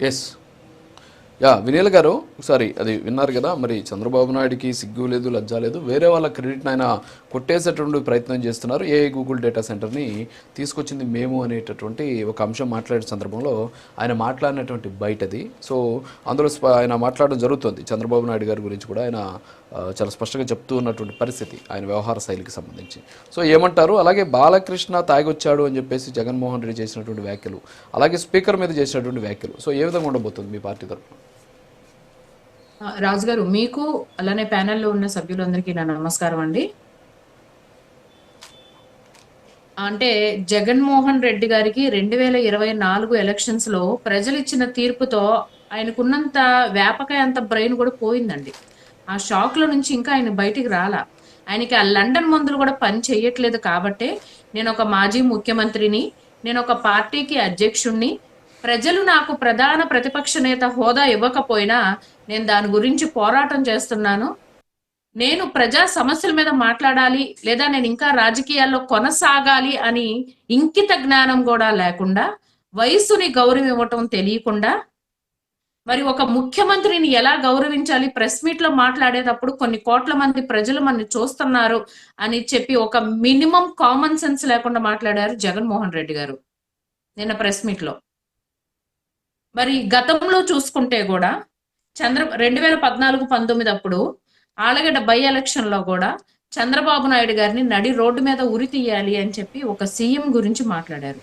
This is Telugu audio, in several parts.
ఎస్ యా వినీల్ గారు ఒకసారి అది విన్నారు కదా మరి చంద్రబాబు నాయుడుకి సిగ్గు లేదు లజ్జ లేదు వేరే వాళ్ళ క్రెడిట్ని ఆయన కొట్టేసేటువంటి ప్రయత్నం చేస్తున్నారు ఏ గూగుల్ డేటా సెంటర్ని తీసుకొచ్చింది మేము అనేటటువంటి ఒక అంశం మాట్లాడే సందర్భంలో ఆయన మాట్లాడినటువంటి బయటది. సో అందులో ఆయన మాట్లాడడం జరుగుతుంది చంద్రబాబు నాయుడు గారి గురించి కూడా ఆయన చాలా స్పష్టంగా చెప్తూ ఉన్నటువంటి పరిస్థితి ఆయన వ్యవహార శైలికి సంబంధించి. సో ఏమంటారు? అలాగే బాలకృష్ణ తాగొచ్చాడు అని చెప్పేసి జగన్మోహన్ రెడ్డి చేసినటువంటి వ్యాఖ్యలు అలాగే స్పీకర్ మీద చేసినటువంటి వ్యాఖ్యలు. సో ఏ విధంగా ఉండబోతుంది మీ పార్టీ తరఫున రాజు గారు మీకు అలానే ప్యానెల్లో ఉన్న సభ్యులందరికీ నా నమస్కారం అండి. అంటే జగన్మోహన్ రెడ్డి గారికి రెండు వేల ఇరవై నాలుగు ఎలక్షన్స్లో ప్రజలు ఇచ్చిన తీర్పుతో ఆయనకున్నంత వ్యాపక అంత బ్రెయిన్ కూడా పోయిందండి. ఆ షాక్లో నుంచి ఇంకా ఆయన బయటికి రాలా. ఆయనకి ఆ లండన్ మందులు కూడా పని చేయట్లేదు కాబట్టే నేను ఒక మాజీ ముఖ్యమంత్రిని నేను ఒక పార్టీకి అధ్యక్షుణ్ణి ప్రజలు నాకు ప్రధాన ప్రతిపక్ష నేత హోదా ఇవ్వకపోయినా నేను దాని గురించి పోరాటం చేస్తున్నాను. నేను ప్రజా సమస్యల మీద మాట్లాడాలి లేదా నేను ఇంకా రాజకీయాల్లో కొనసాగాలి అని ఇంకిత జ్ఞానం కూడా లేకుండా వయసుని గౌరవం ఇవ్వటం తెలియకుండా మరి ఒక ముఖ్యమంత్రిని ఎలా గౌరవించాలి? ప్రెస్ మీట్లో మాట్లాడేటప్పుడు కొన్ని కోట్ల మంది ప్రజలు మన చూస్తున్నారు అని చెప్పి ఒక మినిమం కామన్ సెన్స్ లేకుండా మాట్లాడారు జగన్మోహన్ రెడ్డి గారు నిన్న ప్రెస్ మీట్లో మరి గతంలో చూసుకుంటే కూడా చంద్ర రెండు వేల పద్నాలుగు పంతొమ్మిది అప్పుడు ఆలగడ్డ బై ఎలక్షన్లో కూడా చంద్రబాబు నాయుడు గారిని నడి రోడ్డు మీద ఉరి తీయాలి అని చెప్పి ఒక సీఎం గురించి మాట్లాడారు.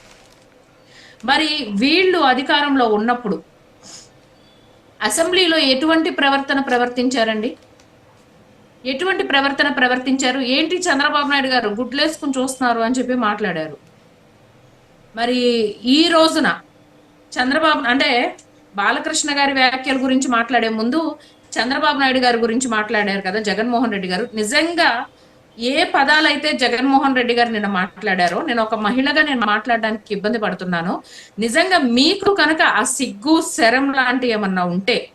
మరి వీళ్ళు అధికారంలో ఉన్నప్పుడు అసెంబ్లీలో ఎటువంటి ప్రవర్తన ప్రవర్తించారండి? ఎటువంటి ప్రవర్తన ప్రవర్తించారు? ఏంటి చంద్రబాబు నాయుడు గారు గుడ్లేసుకుని చూస్తున్నారు అని చెప్పి మాట్లాడారు. మరి ఈ రోజున చంద్రబాబు అంటే బాలకృష్ణ గారి వ్యాఖ్యల గురించి మాట్లాడే ముందు చంద్రబాబు నాయుడు గారి గురించి మాట్లాడారు కదా జగన్మోహన్ రెడ్డి గారు. నిజంగా ఏ పదాలైతే జగన్మోహన్ రెడ్డి గారు నిన్న మాట్లాడారో నేను ఒక మహిళగా నేను మాట్లాడడానికి ఇబ్బంది పడుతున్నాను. నిజంగా మీకు కనుక ఆ సిగ్గు శరం లాంటి ఏమన్నా ఉంటే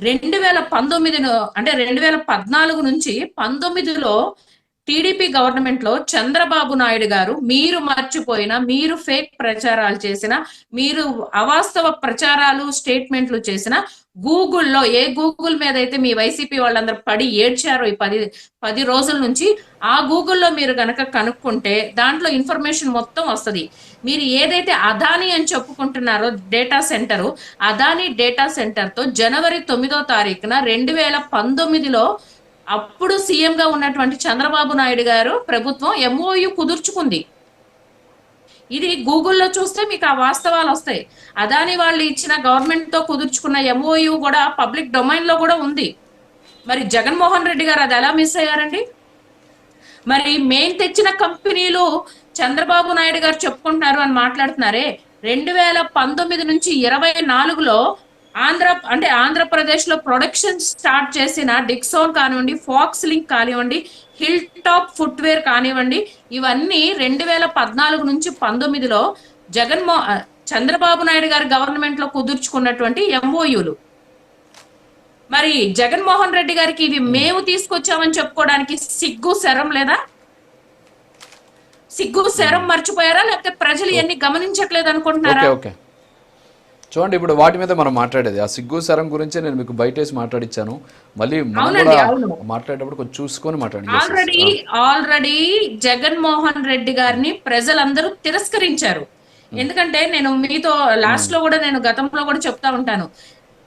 రెండు వేల పంతొమ్మిదిలో అంటే రెండు వేల పద్నాలుగు నుంచి పంతొమ్మిదిలో టీడీపీ గవర్నమెంట్లో చంద్రబాబు నాయుడు గారు మీరు మర్చిపోయిన మీరు ఫేక్ ప్రచారాలు చేసిన మీరు అవాస్తవ ప్రచారాలు స్టేట్మెంట్లు చేసిన గూగుల్లో ఏ గూగుల్ మీద అయితే మీ వైసీపీ వాళ్ళందరూ పడి ఏడ్చారో ఈ పది పది రోజుల నుంచి ఆ గూగుల్లో మీరు గనక కనుక్కుంటే దాంట్లో ఇన్ఫర్మేషన్ మొత్తం వస్తుంది. మీరు ఏదైతే అదాని అని చెప్పుకుంటున్నారో డేటా సెంటరు అదాని డేటా సెంటర్తో జనవరి తొమ్మిదో తారీఖున రెండు వేల పంతొమ్మిదిలో అప్పుడు సీఎంగా ఉన్నటువంటి చంద్రబాబు నాయుడు గారు ప్రభుత్వం ఎంఓయు కుదుర్చుకుంది. ఇది గూగుల్లో చూస్తే మీకు ఆ వాస్తవాలు వస్తాయి. అదాని వాళ్ళు ఇచ్చిన గవర్నమెంట్తో కుదుర్చుకున్న ఎంఓయు కూడా పబ్లిక్ డొమైన్లో కూడా ఉంది. మరి జగన్మోహన్ రెడ్డి గారు అది ఎలా మిస్ అయ్యారండి? మరి మేం తెచ్చిన కంపెనీలు చంద్రబాబు నాయుడు గారు చెప్పుకుంటున్నారు అని మాట్లాడుతున్నారే. రెండు వేల పంతొమ్మిది నుంచి ఇరవై నాలుగులో ఆంధ్ర అంటే ఆంధ్రప్రదేశ్లో ప్రొడక్షన్ స్టార్ట్ చేసిన డిక్సోన్ కానివ్వండి ఫాక్స్ లింక్ కానివ్వండి హిల్ టాప్ ఫుట్వేర్ కానివ్వండి ఇవన్నీ రెండు వేల పద్నాలుగు నుంచి పంతొమ్మిదిలో జగన్మో చంద్రబాబు నాయుడు గారి గవర్నమెంట్లో కుదుర్చుకున్నటువంటి ఎంఓయులు మరి జగన్మోహన్ రెడ్డి గారికి ఇవి మేము తీసుకొచ్చామని చెప్పుకోవడానికి సిగ్గు శరం లేదా? సిగ్గు శరం మర్చిపోయారా? లేకపోతే ప్రజలు ఎన్ని గమనించట్లేదు అనుకుంటున్నారా? ఓకే. చూడండి ఇప్పుడు వాటి మీద మనం మాట్లాడేది. ఆ సిగ్గు సరం గురించే నేను మీకు బయటేసి మాట్లాడిచ్చాను. మళ్ళీ మనం కూడా. మాట్లాడేటప్పుడు కొంచెం చూసుకొని yes. Already already Jaganmohan Reddy గారిని ప్రజలందరూ తిరస్కరించారు. ఎందుకంటే నేను మీతో లాస్ట్లో కూడా నేను గతంలో కూడా చెప్తా ఉంటాను.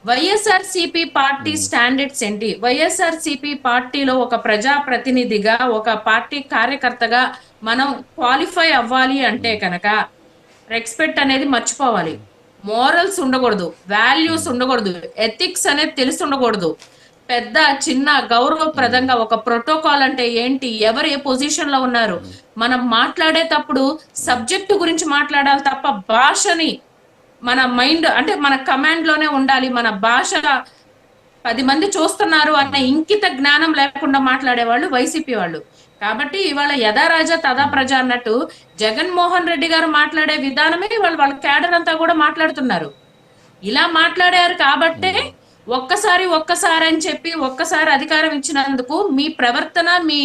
వైఎస్ఆర్ సిపి పార్టీ స్టాండర్డ్స్ ఏంటి? వైఎస్ఆర్ సిపి పార్టీలో ఒక ప్రజా ప్రతినిధిగా ఒక పార్టీ కార్యకర్తగా మనం క్వాలిఫై అవ్వాలి అంటే కనుక రెస్పెక్ట్ అనేది మర్చిపోవాలి. మోరల్స్ ఉండకూడదు వాల్యూస్ ఉండకూడదు ఎథిక్స్ అనేది తెలిసి ఉండకూడదు. పెద్ద చిన్న గౌరవప్రదంగా ఒక ప్రోటోకాల్ అంటే ఏంటి? ఎవరు ఏ పొజిషన్లో ఉన్నారు? మనం మాట్లాడేటప్పుడు సబ్జెక్టు గురించి మాట్లాడాలి తప్ప భాషని మన మైండ్ అంటే మన కమాండ్లోనే ఉండాలి. మన భాష పది మంది చూస్తున్నారు అన్న ఇంకిత జ్ఞానం లేకుండా మాట్లాడే వాళ్ళు వైసీపీ వాళ్ళు. కాబట్టి ఇవాళ యథా రాజా తదా ప్రజ అన్నట్టు జగన్మోహన్ రెడ్డి గారు మాట్లాడే విధానమే వాళ్ళు వాళ్ళ క్యాడర్ అంతా కూడా మాట్లాడుతున్నారు. ఇలా మాట్లాడారు కాబట్టే ఒక్కసారి ఒక్కసారి అని చెప్పి ఒక్కసారి అధికారం ఇచ్చినందుకు మీ ప్రవర్తన మీ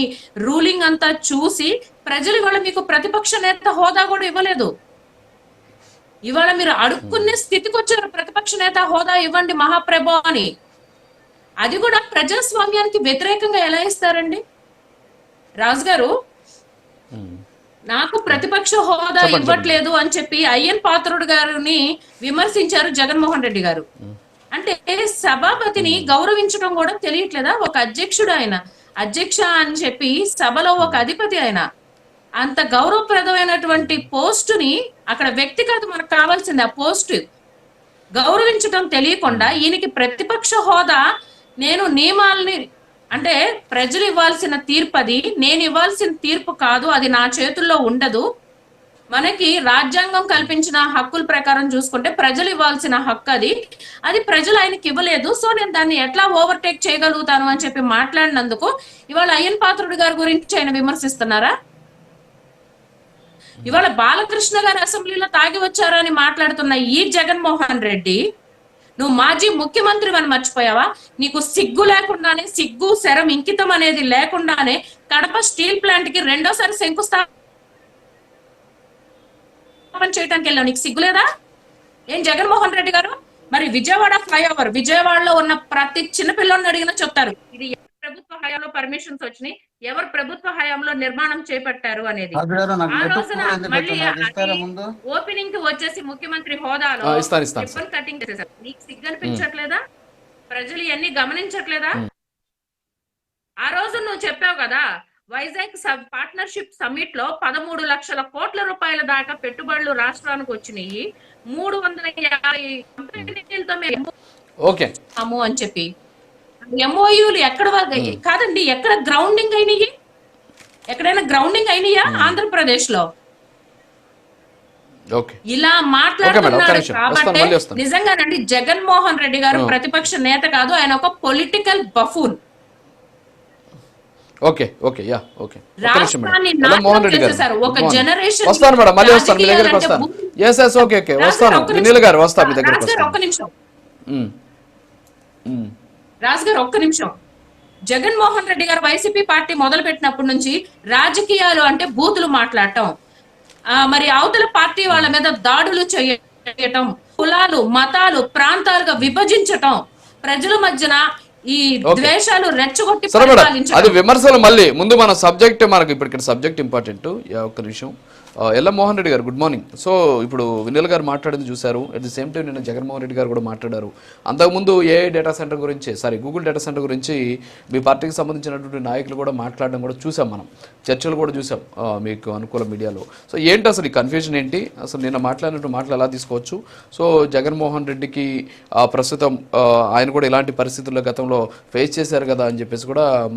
రూలింగ్ అంతా చూసి ప్రజలు ఇవాళ మీకు ప్రతిపక్ష నేత హోదా కూడా ఇవ్వలేదు. ఇవాళ మీరు అడుక్కునే స్థితికి వచ్చారు ప్రతిపక్ష నేత హోదా ఇవ్వండి మహాప్రభు అని. అది కూడా ప్రజాస్వామ్యానికి వ్యతిరేకంగా ఎలా ఇస్తారండి? రాజు గారు నాకు ప్రతిపక్ష హోదా ఇవ్వట్లేదు అని చెప్పి అయ్యన్ పాత్రుడు గారిని విమర్శించారు జగన్మోహన్ రెడ్డి గారు. అంటే సభాపతిని గౌరవించడం కూడా తెలియట్లేదా? ఒక అధ్యక్షుడు ఆయన. అధ్యక్ష అని చెప్పి సభలో ఒక అధిపతి ఆయన. అంత గౌరవప్రదమైనటువంటి పోస్టుని అక్కడ వ్యక్తి కాదు మనకు కావాల్సింది ఆ పోస్ట్. గౌరవించడం తెలియకుండా ఈయనకి ప్రతిపక్ష హోదా నేను నియమాల్ని అంటే ప్రజలు ఇవ్వాల్సిన తీర్పు అది నేను ఇవ్వాల్సిన తీర్పు కాదు అది నా చేతుల్లో ఉండదు. మనకి రాజ్యాంగం కల్పించిన హక్కుల ప్రకారం చూసుకుంటే ప్రజలు ఇవ్వాల్సిన హక్కు అది. అది ప్రజలు ఆయనకి ఇవ్వలేదు. సో నేను దాన్ని ఎట్లా ఓవర్టేక్ చేయగలుగుతాను అని చెప్పి మాట్లాడినందుకు ఇవాళ అయ్యన్ పాత్రుడు గారి గురించి ఆయన విమర్శిస్తున్నారా? ఇవాళ బాలకృష్ణ గారు అసెంబ్లీలో తాగి వచ్చారని మాట్లాడుతున్న ఈ జగన్మోహన్ రెడ్డి నువ్వు మాజీ ముఖ్యమంత్రి అని మర్చిపోయావా? నీకు సిగ్గు లేకుండానే సిగ్గు శరం ఇంకితం అనేది లేకుండానే కడప స్టీల్ ప్లాంట్కి రెండోసారి శంకుస్థాపన చేయడానికి వెళ్ళావు. నీకు సిగ్గు లేదా? ఏం జగన్మోహన్ రెడ్డి గారు? మరి విజయవాడ ఫ్లైఓవర్ విజయవాడలో ఉన్న ప్రతి చిన్నపిల్లని అడిగినా చెప్తారు. ఇది హయాంలో పర్మిషన్స్ వచ్చినాయి. ఎవరు ప్రభుత్వ హయాంలో నిర్మాణం చేపట్టారు అనేది. ఆ రోజున మళ్ళీ ఓపెనింగ్కి వచ్చేసి ముఖ్యమంత్రి హోదాలో కటింగ్ చేసేసారు? నీకు సిగ్గు అనిపించట్లేదా? ప్రజలు ఇవన్నీ గమనించట్లేదా? ఆ రోజు నువ్వు చెప్పావు కదా వైజాగ్ సబ్ పార్ట్నర్షిప్ సమ్మిట్లో పదమూడు లక్షల కోట్ల రూపాయల దాకా పెట్టుబడులు రాష్ట్రానికి వచ్చినాయి. మూడు వందల యాభై కంపెనీలతో మేము అని చెప్పి. ఎంఓయూలు ఎక్కడ వరకు కాదండి ఎక్కడ గ్రౌండింగ్ అయినాయి? ఎక్కడైనా గ్రౌండింగ్ అయినాయా ఆంధ్రప్రదేశ్లో ఇలా మాట్లాడుతున్నారు కాబట్టి. నిజంగానండి జగన్మోహన్ రెడ్డి గారు. ప్రతిపక్ష నేత కాదు ఆయన ఒక political buffoon. Okay okay ya okay. Mohan Reddy garu. ఒక గుడ్ మార్నింగ్. generation వస్తాను మేడం మళ్ళీ వస్తాను మీ దగ్గరికి రాజకీయాలంటే వస్తాను. భూ- yes yes okay okay Raju వస్తాను. గారు, ఒక్క వినీల్ నిమిషం. గారు వస్తా మీ దగ్గరికి గారు ఒక్క నిమిషం జగన్మోహన్ రెడ్డి గారు వైసీపీ పార్టీ మొదలు పెట్టినప్పటి నుంచి రాజకీయాలు అంటే బూతులు మాట్లాడటం ఆ, మరి అవతల పార్టీ వాళ్ళ మీద దాడులు చేయటం కులాలు మతాలు ప్రాంతాలుగా విభజించటం ప్రజల మధ్యన ఈ. ద్వేషాలు రెచ్చగొట్టి. అది విమర్శలు మళ్ళీ ముందు మన సబ్జెక్ట్ మనకు ఇప్పుడు ఇక్కడ సబ్జెక్ట్ ఇంపార్టెంట్ ఒక్క నిమిషం ఆ, మోహన్ రెడ్డి గారు గుడ్ మార్నింగ్ సో ఇప్పుడు వినల్ గారు మాట్లాడింది చూశారు. అట్ ది సేమ్ టైం నిన్న జగన్మోహన్ రెడ్డి గారు కూడా మాట్లాడారు. అంతకుముందు ఏ డేటా సెంటర్ గురించి సారీ గూగుల్ డేటా సెంటర్ గురించి మీ పార్టీకి సంబంధించినటువంటి నాయకులు కూడా మాట్లాడడం కూడా చూసాం మనం. చర్చలు కూడా చూసాం మీకు అనుకూల మీడియాలో. సో ఏంటి అసలు ఈ కన్ఫ్యూజన్ ఏంటి? అసలు నిన్న మాట్లాడినట్టు మాటలు ఎలా తీసుకోవచ్చు? సో జగన్మోహన్ రెడ్డికి ప్రస్తుతం ఆయన కూడా ఇలాంటి పరిస్థితుల్లో గతంలో ఫేస్ చేశారు కదా అని చెప్పేసి కూడా మన